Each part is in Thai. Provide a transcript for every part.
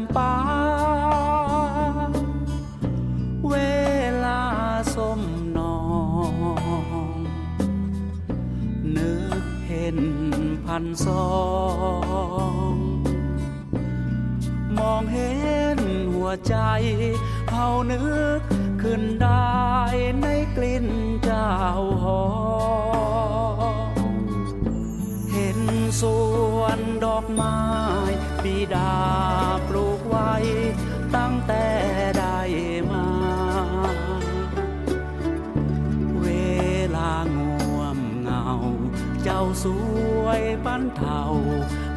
ำปา เวลาสมนอง นึกเห็นพันสอง มองเห็นหัวใจเฮานึกขึ้นได้ในกลิ่นเจ้าหอมเห็นสวนดอกไม้ บิดา สวยปันเทา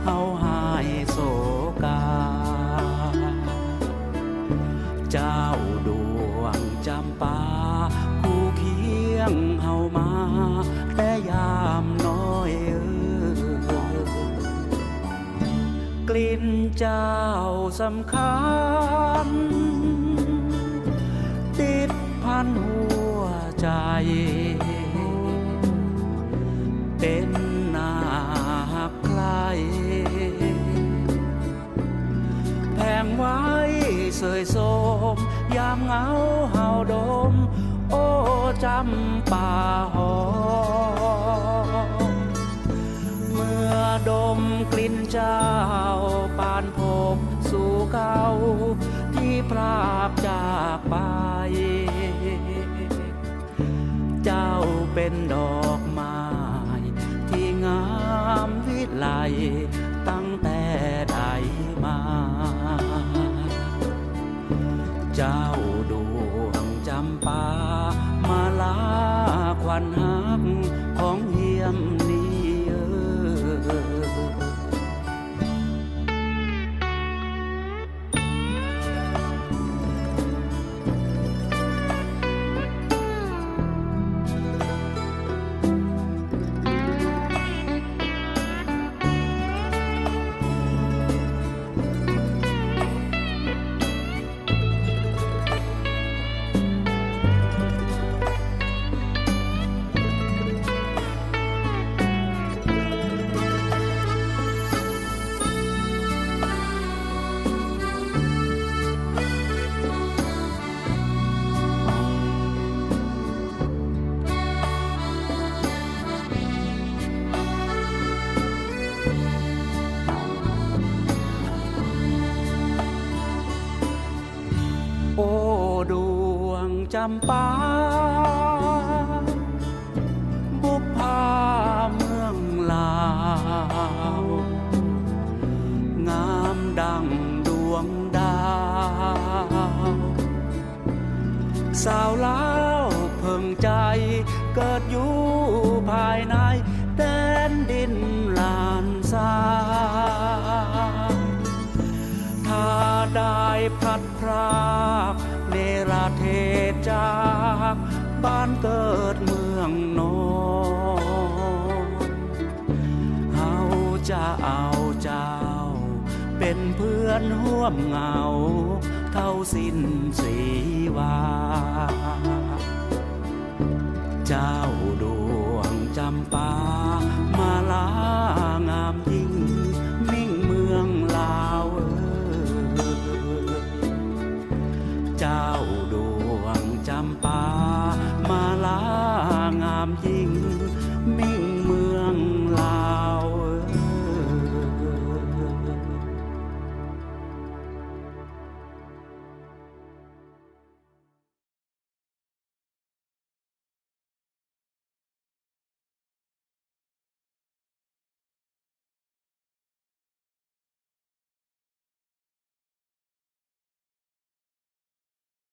เฮาหายโศกา เจ้าดวงจำปาคู่เคียงเฮามา แต่ยามน้อยเออกลิ่นเจ้าสำคัญ ติดพันหัวใจ เป็น เสยโสม ยามเหงาเฮาดม โอ้จำป่าหอมเมื่อดมกลิ่นเจ้าปานพบสู่เก่าที่พรากจากไป เจ้าเป็นดอกไม้ที่งามวิไลตั้งแต่ วงจำปา มาลาควันหักำปาบุพพาเมืองลาว งามดังดวงดาว สาวลาวเพิ่งใจเกิดอยู่ภายในแดนดินลานซาถ้าได้พลัดพราก เนรเทศจากบ้านเกิดเมืองนอนเฮาจะเอาเจ้า เป็นเพื่อนห่วมเหงา เท่าสิ้นสีวา เจ้า ยิ่ง